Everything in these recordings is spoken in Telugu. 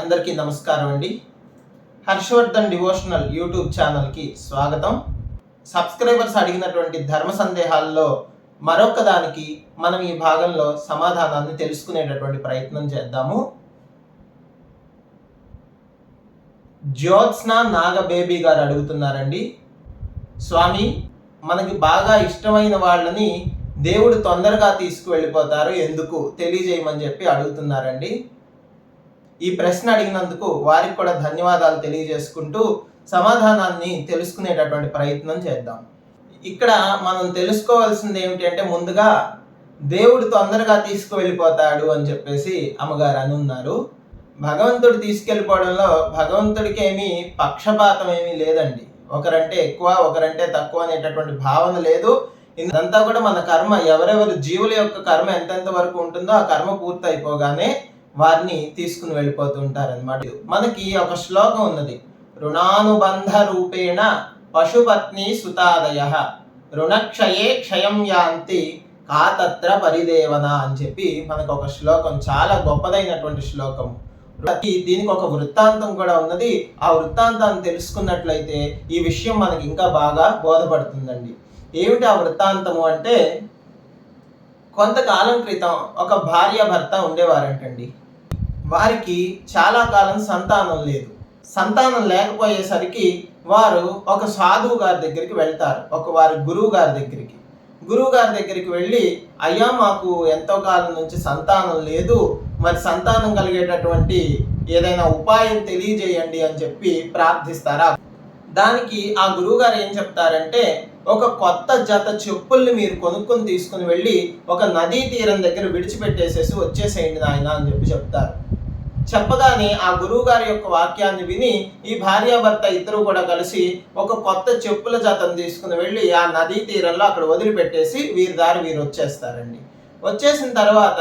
అందరికీ నమస్కారం అండి. హర్షవర్ధన్ డివోషనల్ యూట్యూబ్ ఛానల్కి స్వాగతం. సబ్స్క్రైబర్స్ అడిగినటువంటి ధర్మ సందేహాల్లో మరొక దానికి మనం ఈ భాగంలో సమాధానాన్ని తెలుసుకునేటటువంటి ప్రయత్నం చేద్దాము. జ్యోత్స్న నాగ బేబీ గారు అడుగుతున్నారండి. స్వామి మనకి బాగా ఇష్టమైన వాళ్ళని దేవుడు తొందరగా తీసుకువెళ్ళిపోతారు ఎందుకు? తెలియజేయమని చెప్పి అడుగుతున్నారండి. ఈ ప్రశ్న అడిగినందుకు వారికి కూడా ధన్యవాదాలు తెలియజేసుకుంటూ సమాధానాన్ని తెలుసుకునేటటువంటి ప్రయత్నం చేద్దాం. ఇక్కడ మనం తెలుసుకోవాల్సింది ఏమిటి అంటే ముందుగా దేవుడు తొందరగా తీసుకువెళ్ళిపోతాడు అని చెప్పేసి అమ్మగారు అని ఉన్నారు. భగవంతుడు తీసుకెళ్ళిపోవడంలో భగవంతుడికి ఏమీ పక్షపాతం ఏమీ లేదండి. ఒకరంటే ఎక్కువ ఒకరంటే తక్కువ అనేటటువంటి భావన లేదు. ఇదంతా కూడా మన కర్మ. ఎవరెవరు జీవుల యొక్క కర్మ ఎంతెంత వరకు ఉంటుందో ఆ కర్మ పూర్తయిపోగానే వారిని తీసుకుని వెళ్ళిపోతూ ఉంటారనమాట మనకి ఒక శ్లోకం ఉన్నది. రుణానుబంధ రూపేణ పశుపత్ని సుతాదయ. రుణక్షయే క్షయం యాంతి కాతత్ర పరిదేవన అని చెప్పి మనకు ఒక శ్లోకం చాలా గొప్పదైనటువంటి శ్లోకం. దీనికి ఒక వృత్తాంతం కూడా ఉన్నది. ఆ వృత్తాంతాన్ని తెలుసుకున్నట్లయితే ఈ విషయం మనకి ఇంకా బాగా బోధపడుతుందండి. ఏమిటి ఆ వృత్తాంతము అంటే కొంతకాలం క్రితం ఒక భార్య భర్త ఉండేవారంటండి. వారికి చాలా కాలం సంతానం లేదు. సంతానం లేకపోయేసరికి వారు ఒక సాధువు గారి దగ్గరికి వెళ్తారు ఒక వారి గురువు గారి దగ్గరికి. గురువు గారి దగ్గరికి వెళ్ళి అయ్యా మాకు ఎంతో కాలం నుంచి సంతానం లేదు మరి సంతానం కలిగేటటువంటి ఏదైనా ఉపాయం తెలియజేయండి అని చెప్పి ప్రార్థిస్తారా? దానికి ఆ గురువు గారు ఏం చెప్తారంటే ఒక కొత్త జత చెప్పుల్ని మీరు కొనుక్కొని తీసుకుని వెళ్ళి ఒక నదీ తీరం దగ్గర విడిచిపెట్టేసేసి వచ్చేసేయండి నాయన అని చెప్పి చెప్తారు. చెప్పగానే ఆ గురువు గారి యొక్క వాక్యాన్ని విని ఈ భార్యాభర్త ఇద్దరు కూడా కలిసి ఒక కొత్త చెప్పుల జాతను తీసుకుని వెళ్ళి ఆ నదీ తీరంలో అక్కడ వదిలిపెట్టేసి వీరి దారి వీరు వచ్చేస్తారండి. వచ్చేసిన తర్వాత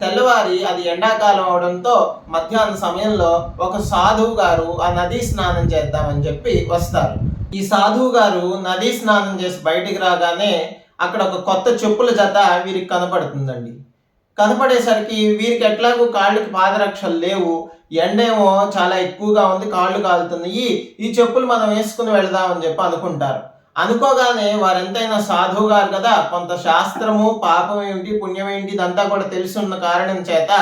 తెల్లవారి అది ఎండాకాలం అవడంతో మధ్యాహ్న సమయంలో ఒక సాధువు గారు ఆ నదీ స్నానం చేద్దామని చెప్పి వస్తారు. ఈ సాధువు గారు నదీ స్నానం చేసి బయటికి రాగానే అక్కడ ఒక కొత్త చెప్పుల జత వీరికి కనపడుతుందండి. కనపడేసరికి వీరికి ఎట్లాగూ కాళ్ళకి పాదరక్షలు లేవు. ఎండేమో చాలా ఎక్కువగా ఉంది కాళ్ళు కాలుతున్నాయి. ఈ చెప్పులు మనం వేసుకుని వెళదామని చెప్పి అనుకుంటారు. అనుకోగానే వారెంతైనా సాధువు గారు కదా కొంత శాస్త్రము పాపం ఏమిటి పుణ్యం ఏంటి ఇదంతా కూడా తెలిసి ఉన్న కారణం చేత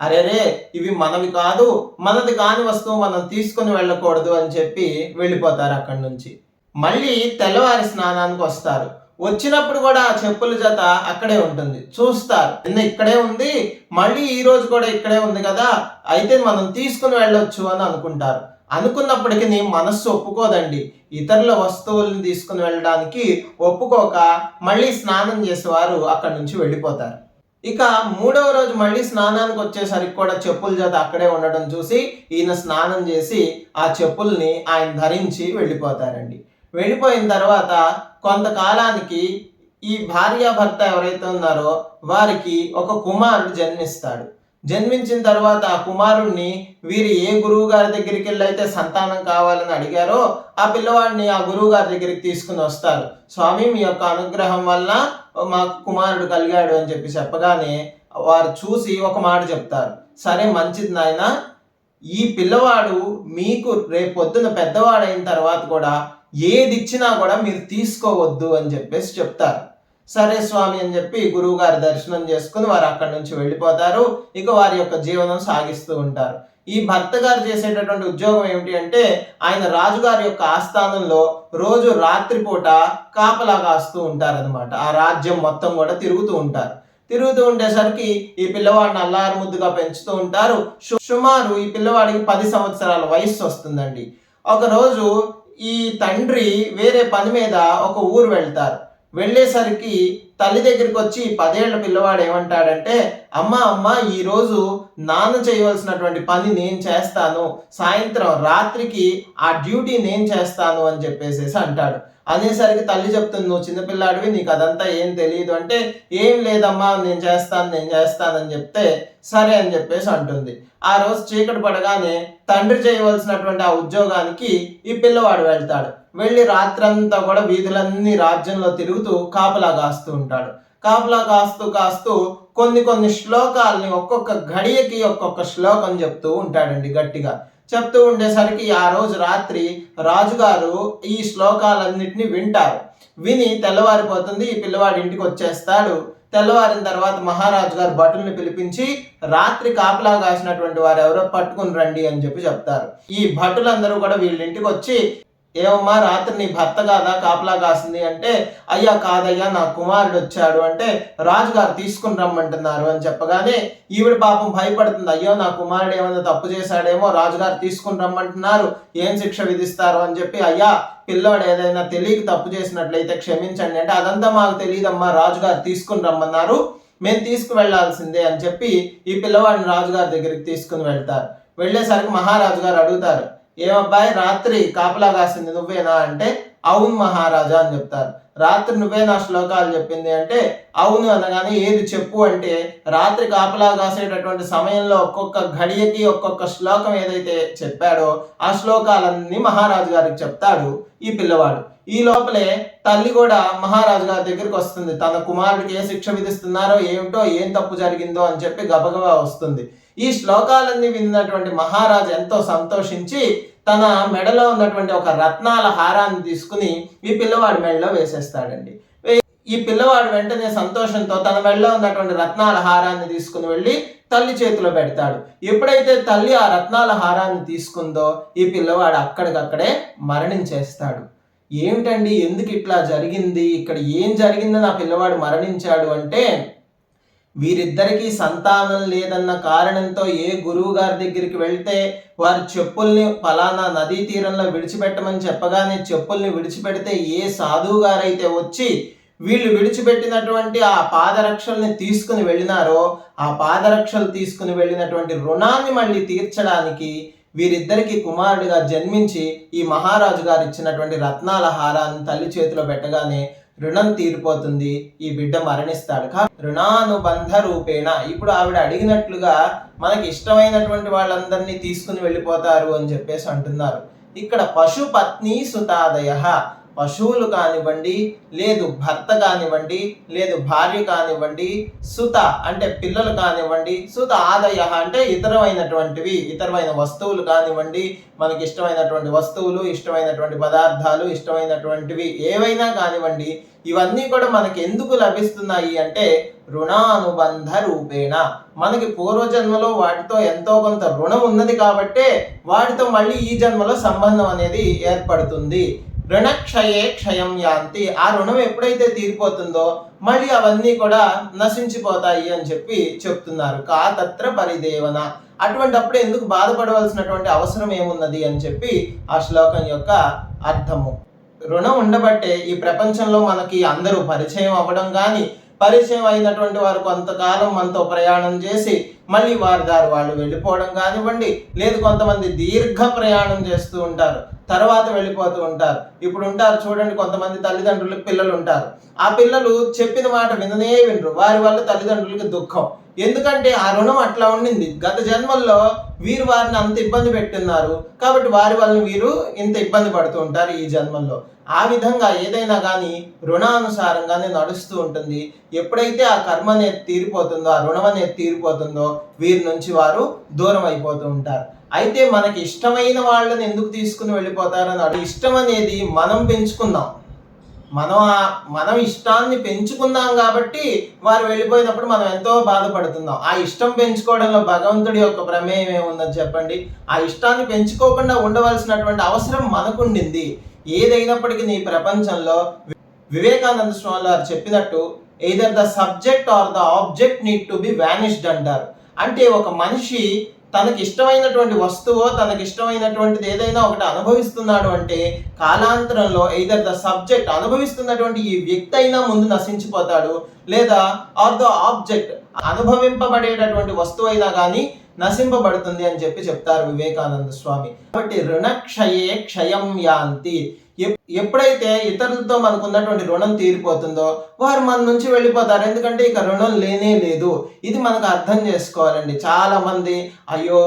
అరేరే ఇవి మనవి కాదు మనది కాని వస్తువు మనం తీసుకుని వెళ్ళకూడదు అని చెప్పి వెళ్ళిపోతారు అక్కడి నుంచి. మళ్ళీ తెల్లవారి స్నానానికి వస్తారు. వచ్చినప్పుడు కూడా ఆ చెప్పుల జత అక్కడే ఉంటుంది. చూస్తారు. నిన్న ఇక్కడే ఉంది మళ్ళీ ఈ రోజు కూడా ఇక్కడే ఉంది కదా అయితే మనం తీసుకుని వెళ్ళొచ్చు అని అనుకుంటారు. అనుకున్నప్పటికీ నీ మనస్సు ఒప్పుకోదండి. ఇతరుల వస్తువులను తీసుకుని వెళ్ళడానికి ఒప్పుకోక మళ్ళీ స్నానం చేసేవారు అక్కడి నుంచి వెళ్ళిపోతారు. ఇక మూడవ రోజు మళ్ళీ స్నానానికి వచ్చేసరికి కూడా చెప్పుల జత అక్కడే ఉండడం చూసి ఈయన స్నానం చేసి ఆ చెప్పుల్ని ఆయన ధరించి వెళ్ళిపోతారండి. వెళ్ళిపోయిన తర్వాత కొంతకాలానికి ఈ భార్యాభర్త ఎవరైతే ఉన్నారో వారికి ఒక కుమారుడు జన్మిస్తాడు. జన్మించిన తర్వాత ఆ కుమారుణ్ణి వీరు ఏ గురువు గారి దగ్గరికి వెళ్ళి అయితే సంతానం కావాలని అడిగారో ఆ పిల్లవాడిని ఆ గురువు గారి దగ్గరికి తీసుకుని వస్తారు. స్వామి మీ యొక్క అనుగ్రహం వల్ల మాకు కుమారుడు కలిగాడు అని చెప్పి చెప్పగానే వారు చూసి ఒక మాట చెప్తారు. సరే మంచిది నాయన. ఈ పిల్లవాడు మీకు రేపొద్దున పెద్దవాడైన తర్వాత కూడా ఏది ఇచ్చినా కూడా మీరు తీసుకోవద్దు అని చెప్పేసి చెప్తారు. సరే స్వామి అని చెప్పి గురువు గారి దర్శనం చేసుకుని వారు అక్కడి నుంచి వెళ్ళిపోతారు. ఇక వారి యొక్క జీవనం సాగిస్తూ ఉంటారు. ఈ భర్త గారు చేసేటటువంటి ఉద్యోగం ఏమిటి అంటే ఆయన రాజుగారి యొక్క ఆస్థానంలో రోజు రాత్రిపూట కాపలా కాస్తూ ఉంటారనమాట ఆ రాజ్యం మొత్తం కూడా తిరుగుతూ ఉంటారు. తిరుగుతూ ఉండేసరికి ఈ పిల్లవాడిని అల్లారు ముద్దుగా పెంచుతూ ఉంటారు. సుమారు ఈ పిల్లవాడికి పది సంవత్సరాల వయస్సు వస్తుందండి. ఒకరోజు ఈ తండ్రి వేరే పని మీద ఒక ఊరు వెళ్తారు. వెళ్ళేసరికి తల్లి దగ్గరికి వచ్చి పదేళ్ళ పిల్లవాడు ఏమంటాడంటే అమ్మ అమ్మ ఈరోజు నాన్న చేయవలసినటువంటి పని నేను చేస్తాను. సాయంత్రం రాత్రికి ఆ డ్యూటీ నేను చేస్తాను అని చెప్పేసేసి అంటాడు. అనేసరికి తల్లి చెప్తుంది నువ్వు చిన్నపిల్లాడివి నీకు అదంతా ఏం తెలియదు అంటే ఏం లేదమ్మా నేను చేస్తాను నేను చేస్తానని చెప్తే సరే అని చెప్పేసి అంటుంది. ఆ రోజు చీకటి పడగానే తండ్రి చేయవలసినటువంటి ఆ ఉద్యోగానికి ఈ పిల్లవాడు వెళ్తాడు. వెళ్ళి రాత్రంతా కూడా వీధులన్నీ రాజ్యంలో తిరుగుతూ కాపలా కాస్తూ ఉంటాడు. కాపలా కాస్తూ కాస్తూ కొన్ని కొన్ని శ్లోకాలని ఒక్కొక్క గడియకి ఒక్కొక్క శ్లోకం చెప్తూ ఉంటాడండి గట్టిగా. చెప్తూ ఉండేసరికి ఆ రోజు రాత్రి రాజుగారు ఈ శ్లోకాలన్నిటిని వింటారు. విని తెల్లవారిపోతుంది ఈ పిల్లవాడి ఇంటికి వచ్చేస్తాడు తెల్లవారిన తర్వాత మహారాజు గారు భటుల్ని పిలిపించి రాత్రి కాపలా కాసినటువంటి వారు ఎవరో పట్టుకుని రండి అని చెప్పి చెప్తారు. ఈ భటులందరూ కూడా వీళ్ళ ఇంటికి వచ్చి ఏమమ్మా రాత్రి నీ భర్త కాదా కాపలా కాసింది అంటే అయ్యా కాదయ్యా నా కుమారుడు వచ్చాడు అంటే రాజుగారు తీసుకుని రమ్మంటున్నారు అని చెప్పగానే ఈవిడ పాపం భయపడుతుంది. అయ్యో నా కుమారుడు ఏమైనా తప్పు చేశాడేమో రాజుగారు తీసుకుని రమ్మంటున్నారు. ఏం శిక్ష విధిస్తారు అని చెప్పి అయ్యా పిల్లవాడు ఏదైనా తెలియక తప్పు చేసినట్లయితే క్షమించండి అంటే అదంతా మాకు తెలియదమ్మా రాజుగారు తీసుకుని రమ్మన్నారు. మేము తీసుకువెళ్ళాల్సిందే అని చెప్పి ఈ పిల్లవాడిని రాజుగారి దగ్గరికి తీసుకుని వెళ్తారు. వెళ్ళేసరికి మహారాజు గారు అడుగుతారు ఏమబ్బాయి రాత్రి కాపలా కాసింది నువ్వేనా అంటే అవును మహారాజా అని చెప్తారు. రాత్రి నువ్వే నా శ్లోకాలు చెప్పింది అంటే అవును అనగానే ఏది చెప్పు అంటే రాత్రి కాపలా కాసేటటువంటి సమయంలో ఒక్కొక్క ఘడియకి ఒక్కొక్క శ్లోకం ఏదైతే చెప్పాడో ఆ శ్లోకాలన్నీ మహారాజు గారికి చెప్తాడు ఈ పిల్లవాడు. ఈ లోపలే తల్లి కూడా మహారాజు గారి దగ్గరికి వస్తుంది. తన కుమారుడికి ఏ శిక్ష విధిస్తున్నారో ఏమిటో ఏం తప్పు జరిగిందో అని చెప్పి గబగబా వస్తుంది. ఈ శ్లోకాలన్నీ విన్నటువంటి మహారాజు ఎంతో సంతోషించి తన మెడలో ఉన్నటువంటి ఒక రత్నాల హారాన్ని తీసుకుని ఈ పిల్లవాడి మెడలో వేసేస్తాడండి. ఈ పిల్లవాడు వెంటనే సంతోషంతో తన మెడలో ఉన్నటువంటి రత్నాల హారాన్ని తీసుకుని వెళ్ళి తల్లి చేతిలో పెడతాడు. ఎప్పుడైతే తల్లి ఆ రత్నాల హారాన్ని తీసుకుందో ఈ పిల్లవాడు అక్కడికక్కడే మరణించేస్తాడు. ఏమిటండి? ఎందుకు ఇట్లా జరిగింది? ఇక్కడ ఏం జరిగిందని ఆ పిల్లవాడు మరణించాడు అంటే వీరిద్దరికీ సంతానం లేదన్న కారణంతో ఏ గురువు గారి దగ్గరికి వెళ్తే వారి చెప్పుల్ని ఫలానా నదీ తీరంలో విడిచిపెట్టమని చెప్పగానే చెప్పుల్ని విడిచిపెడితే ఏ సాధువు గారైతే వచ్చి వీళ్ళు విడిచిపెట్టినటువంటి ఆ పాదరక్షల్ని తీసుకుని వెళ్ళినారో ఆ పాదరక్షలు తీసుకుని వెళ్ళినటువంటి రుణాన్ని మళ్ళీ తీర్చడానికి వీరిద్దరికి కుమారుడిగా జన్మించి ఈ మహారాజు గారు ఇచ్చినటువంటి రత్నాల హారాన్ని తల్లి చేతిలో పెట్టగానే రుణం తీరిపోతుంది. ఈ బిడ్డ మరణిస్తాడు. కా రుణానుబంధ రూపేణ. ఇప్పుడు ఆవిడ అడిగినట్లుగా మనకి ఇష్టమైనటువంటి వాళ్ళందరినీ తీసుకుని వెళ్ళిపోతారు అని చెప్పేసి అంటున్నారు. ఇక్కడ పశుపత్ని సుతాదయ. పశువులు కానివ్వండి లేదు భర్త కానివ్వండి లేదు భార్య కానివ్వండి సుత అంటే పిల్లలు కానివ్వండి సుత ఆదయ అంటే ఇతరమైనటువంటివి ఇతరమైన వస్తువులు కానివ్వండి మనకి ఇష్టమైనటువంటి వస్తువులు ఇష్టమైనటువంటి పదార్థాలు ఇష్టమైనటువంటివి ఏవైనా కానివ్వండి ఇవన్నీ కూడా మనకి ఎందుకు లభిస్తున్నాయి అంటే రుణానుబంధ రూపేణ. మనకి పూర్వజన్మలో వాటితో ఎంతో కొంత రుణం ఉన్నది కాబట్టే వాటితో మళ్ళీ ఈ జన్మలో సంబంధం అనేది ఏర్పడుతుంది. రుణక్షయే క్షయం యాంతి. ఆ రుణం ఎప్పుడైతే తీరిపోతుందో మళ్ళీ అవన్నీ కూడా నశించిపోతాయి అని చెప్పి చెప్తున్నారు. కా తత్ర పరిదేవన. అటువంటి అప్పుడు ఎందుకు బాధపడవలసినటువంటి అవసరం ఏమున్నది అని చెప్పి ఆ శ్లోకం యొక్క అర్థము. రుణం ఉండబట్టే ఈ ప్రపంచంలో మనకి అందరూ పరిచయం అవ్వడం కానీ పరిచయం అయినటువంటి వారు కొంతకాలం మనతో ప్రయాణం చేసి మళ్ళీ వారి దారి వాళ్ళు వెళ్ళిపోవడం కానివ్వండి లేదు కొంతమంది దీర్ఘ ప్రయాణం చేస్తూ ఉంటారు తర్వాత వెళ్ళిపోతూ ఉంటారు. ఇప్పుడు ఉంటారు చూడండి కొంతమంది తల్లిదండ్రులకు పిల్లలు ఉంటారు. ఆ పిల్లలు చెప్పిన మాట విననే వినరు. వారి వల్ల తల్లిదండ్రులకి దుఃఖం. ఎందుకంటే ఆ రుణం అట్లా ఉండింది. గత జన్మల్లో వీరు వారిని అంత ఇబ్బంది పెట్టున్నారు. కాబట్టి వారి వల్ల వీరు ఇంత ఇబ్బంది పడుతూ ఉంటారు ఈ జన్మల్లో. ఆ విధంగా ఏదైనా కానీ రుణానుసారంగానే నడుస్తూ ఉంటుంది. ఎప్పుడైతే ఆ కర్మ అనేది తీరిపోతుందో ఆ రుణం అనేది తీరిపోతుందో వీరి నుంచి వారు దూరం అయిపోతూ ఉంటారు. అయితే మనకి ఇష్టమైన వాళ్ళని ఎందుకు తీసుకుని వెళ్ళిపోతారని అడుగు. ఇష్టం అనేది మనం పెంచుకుందాం. మనం ఆ- మనం ఇష్టాన్ని పెంచుకుందాం కాబట్టి వారు వెళ్ళిపోయినప్పుడు మనం ఎంతో బాధపడుతున్నాం. ఆ ఇష్టం పెంచుకోవడంలో భగవంతుడి యొక్క ప్రమేయం ఏముందని చెప్పండి? ఆ ఇష్టాన్ని పెంచుకోకుండా ఉండవలసినటువంటి అవసరం మనకుండింది. ఏదైనప్పటికీ నీ ప్రపంచంలో వివేకానంద స్వామి వారు చెప్పినట్టు either the subject or the object need to be vanished అంటారు. అంటే ఒక మనిషి తనకి ఇష్టమైనటువంటి వస్తువో తనకి ఇష్టమైనటువంటిది ఏదైనా ఒకటి అనుభవిస్తున్నాడు అంటే కాలాంతరంలో ఎయిదర్ ద సబ్జెక్ట్ అనుభవిస్తున్నటువంటి ఈ వ్యక్తి అయినా ముందు నశించిపోతాడు లేదా ఆర్ ద ఆబ్జెక్ట్ అనుభవింపబడేటటువంటి వస్తువు అయినా కానీ నశింపబడుతుంది అని చెప్పి చెప్తారు వివేకానంద స్వామి. కాబట్టి రుణక్షయే క్షయం యాంతి. ఎప్పుడైతే ఇతరులతో మనకు ఉన్నటువంటి రుణం తీరిపోతుందో వారు మన నుంచి వెళ్ళిపోతారు. ఎందుకంటే ఇక రుణం లేనే లేదు. ఇది మనకు అర్థం చేసుకోవాలండి. చాలా మంది అయ్యో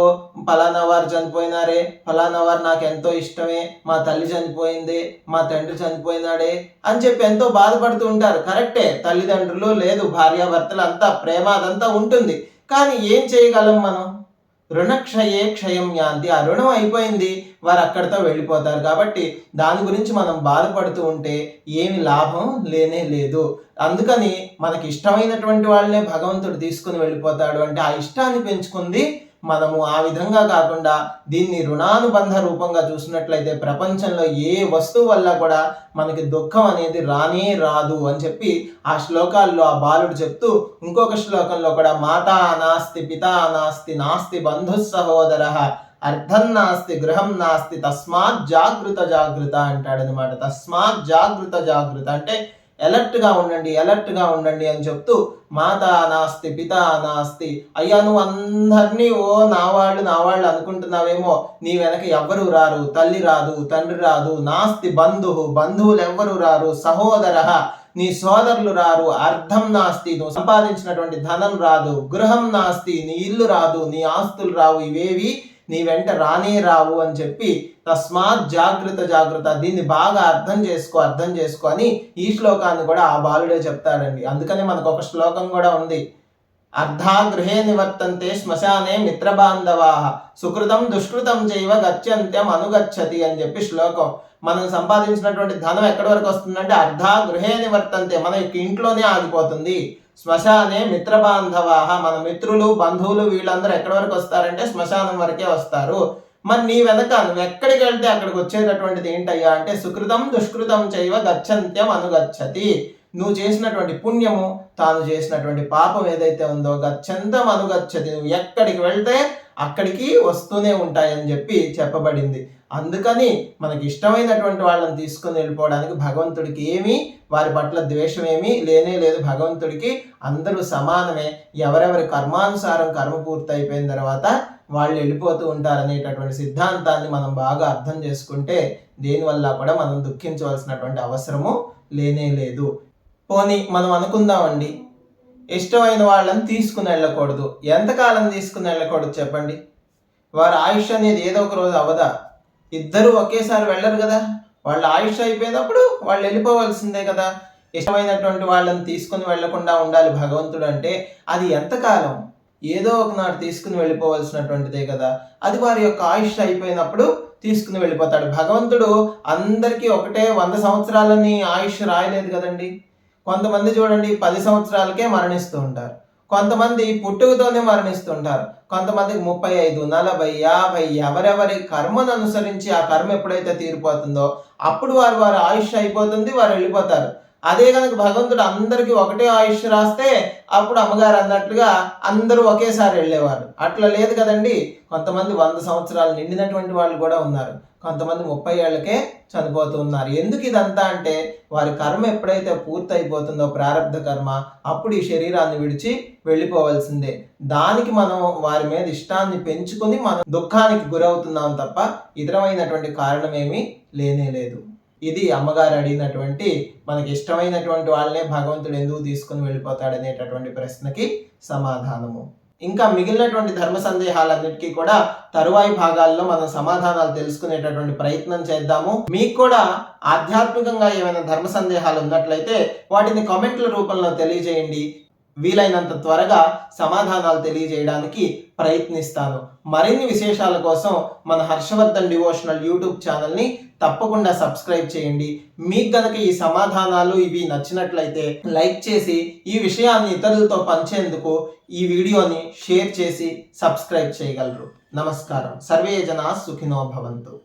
ఫలానా వారు చనిపోయినారే ఫలానా వారు నాకు ఎంతో ఇష్టమే మా తల్లి చనిపోయింది మా తండ్రి చనిపోయినాడే అని చెప్పి ఎంతో బాధపడుతూ ఉంటారు. కరెక్టే తల్లిదండ్రులు లేదు భార్యాభర్తలు అంతా ప్రేమ అదంతా ఉంటుంది. కానీ ఏం చేయగలం మనం? రుణక్షయే క్షయం యాంతి. ఆ రుణం అయిపోయింది వారు అక్కడితో వెళ్ళిపోతారు. కాబట్టి దాని గురించి మనం బాధపడుతూ ఉంటే ఏమి లాభం లేనే లేదు. అందుకని మనకి ఇష్టమైనటువంటి వాళ్ళనే భగవంతుడు తీసుకుని వెళ్ళిపోతాడు. అంటే ఆ ఇష్టాన్ని పెంచుకుంది మనము ఆ విధంగా కాకుండా దీన్ని రుణానుబంధ రూపంగా చూసినట్లయితే ప్రపంచంలో ఏ వస్తువు వల్ల కూడా మనకి దుఃఖం అనేది రానే రాదు అని చెప్పి ఆ శ్లోకాల్లో ఆ బాలుడు చెప్తూ ఇంకొక శ్లోకంలో కూడా మాతా అనాస్తి పితా అనాస్తి నాస్తి బంధు సహోదర అర్థం నాస్తి గృహం నాస్తి తస్మాత్ జాగృత జాగృత అంటాడనమాట తస్మాత్ జాగృత జాగృత అంటే ఎలర్ట్గా ఉండండి ఎలర్ట్గా ఉండండి అని చెప్తూ మాత నాస్తి పిత నాస్తి అయ్యా నువ్వు అందరినీ ఓ నా వాళ్ళు నా వాళ్ళు అనుకుంటున్నావేమో నీ వెనక ఎవ్వరు రారు తల్లి రాదు తండ్రి రాదు నాస్తి బంధువు బంధువులు ఎవ్వరు రారు సహోదర నీ సోదరులు రారు అర్థం నాస్తి నువ్వు సంపాదించినటువంటి ధనం రాదు గృహం నాస్తి నీ ఇల్లు రాదు నీ ఆస్తులు రావు ఇవేవి నీ వెంట రానే రావు అని చెప్పి తస్మాత్ జాగ్రత్త జాగ్రత్త. దీన్ని బాగా అర్థం చేసుకో అర్థం చేసుకో అని ఈ శ్లోకాన్ని కూడా ఆ బాలుడే చెప్తాడండి. అందుకనే మనకు ఒక శ్లోకం కూడా ఉంది. అర్ధాగృహే నివర్తంతే శ్మశానే మిత్రబాంధవా. సుకృతం దుష్కృతం చేయవ గత్యంత్యం అనుగచ్చతి అని చెప్పి శ్లోకం. మనం సంపాదించినటువంటి ధనం ఎక్కడి వరకు వస్తుందంటే అర్ధా గృహే నివర్తంతే. మన యొక్క ఇంట్లోనే ఆగిపోతుంది. శ్మశానే మిత్రబాంధవాహ. మన మిత్రులు బంధువులు వీళ్ళందరూ ఎక్కడి వరకు వస్తారంటే శ్మశానం వరకే వస్తారు. మరి నీ వెనక నువ్వు ఎక్కడికి వెళ్తే అక్కడికి వచ్చేటటువంటిది ఏంటయ్యా అంటే సుకృతం దుష్కృతం చేయవ గచ్చంత్యం అనుగచ్చతి. నువ్వు చేసినటువంటి పుణ్యము తాను చేసినటువంటి పాపం ఏదైతే ఉందో గచ్చంతం అనుగచ్చది. నువ్వు ఎక్కడికి వెళ్తే అక్కడికి వస్తూనే ఉంటాయని చెప్పి చెప్పబడింది. అందుకని మనకి ఇష్టమైనటువంటి వాళ్ళని తీసుకుని వెళ్ళిపోవడానికి భగవంతుడికి ఏమీ వారి పట్ల ద్వేషం ఏమీ లేనే లేదు. భగవంతుడికి అందరూ సమానమే. ఎవరెవరి కర్మానుసారం కర్మ పూర్తి అయిపోయిన తర్వాత వాళ్ళు వెళ్ళిపోతూ ఉంటారనేటటువంటి సిద్ధాంతాన్ని మనం బాగా అర్థం చేసుకుంటే దేనివల్ల కూడా మనం దుఃఖించవలసినటువంటి అవసరము లేనే లేదు. పోనీ మనం అనుకుందామండి. ఇష్టమైన వాళ్ళని తీసుకుని వెళ్ళకూడదు. ఎంతకాలం తీసుకుని వెళ్ళకూడదు చెప్పండి. వారి ఆయుష్ అనేది ఏదో ఒక రోజు అవదా ఇద్దరు ఒకేసారి వెళ్ళరు కదా. వాళ్ళ ఆయుష్ అయిపోయినప్పుడు వాళ్ళు వెళ్ళిపోవాల్సిందే కదా. ఇష్టమైనటువంటి వాళ్ళని తీసుకుని వెళ్ళకుండా ఉండాలి భగవంతుడు అంటే అది ఎంతకాలం? ఏదో ఒకనాడు తీసుకుని వెళ్ళిపోవాల్సినటువంటిదే కదా. అది వారి యొక్క ఆయుష్ అయిపోయినప్పుడు తీసుకుని వెళ్ళిపోతాడు. భగవంతుడు అందరికీ ఒకటే వంద సంవత్సరాలని ఆయుష్ రాయలేదు కదండి. కొంతమంది చూడండి పది సంవత్సరాలకే మరణిస్తూ ఉంటారు. కొంతమంది పుట్టుకతోనే మరణిస్తుంటారు కొంతమందికి ముప్పై ఐదు నలభై యాభై ఎవరెవరి కర్మను అనుసరించి ఆ కర్మ ఎప్పుడైతే తీరిపోతుందో అప్పుడు వారు వారి ఆయుష్ అయిపోతుంది వారు వెళ్ళిపోతారు. అదే కనుక భగవంతుడు అందరికీ ఒకటే ఆయుష్ రాస్తే అప్పుడు అమ్మగారు అన్నట్లుగా అందరూ ఒకేసారి వెళ్ళేవారు. అట్లా లేదు కదండి. కొంతమంది వంద సంవత్సరాలు నిండినటువంటి వాళ్ళు కూడా ఉన్నారు. కొంతమంది ముప్పై ఏళ్ళకే చనిపోతూ ఉన్నారు. ఎందుకు ఇదంతా అంటే వారి కర్మ ఎప్పుడైతే పూర్తయిపోతుందో ప్రారంధ కర్మ అప్పుడు ఈ శరీరాన్ని విడిచి వెళ్ళిపోవలసిందే. దానికి మనం వారి మీద ఇష్టాన్ని పెంచుకొని మనం దుఃఖానికి గురవుతున్నాం తప్ప ఇతరమైనటువంటి కారణమేమీ లేనే లేదు. ఇది అమ్మగారు అడిగినటువంటి మనకి ఇష్టమైనటువంటి వాళ్ళనే భగవంతుడు ఎందుకు తీసుకుని వెళ్ళిపోతాడు అనేటటువంటి ప్రశ్నకి సమాధానము. ఇంకా మిగిలినటువంటి ధర్మ సందేహాలన్నిటికీ కూడా తరువాయి భాగాల్లో మనం సమాధానాలు తెలుసుకునేటటువంటి ప్రయత్నం చేద్దాము. మీకు కూడా ఆధ్యాత్మికంగా ఏమైనా ధర్మ సందేహాలు ఉన్నట్లయితే వాటిని కామెంట్ల రూపంలో తెలియజేయండి. వీలైనంత త్వరగా సమాధానాలు తెలియజేయడానికి ప్రయత్నిస్తాను. మరిన్ని విశేషాల కోసం మన హర్షవర్ధన్ డివోషనల్ యూట్యూబ్ ఛానల్ని తప్పకుండా సబ్స్క్రైబ్ చేయండి. మీకు గనక ఈ సమాధానాలు ఇవి నచ్చినట్లయితే లైక్ చేసి ఈ విషయాన్ని ఇతరులతో పంచేందుకు ఈ వీడియోని షేర్ చేసి సబ్స్క్రైబ్ చేయగలరు. నమస్కారం. సర్వే జనా సుఖినో భవంతు.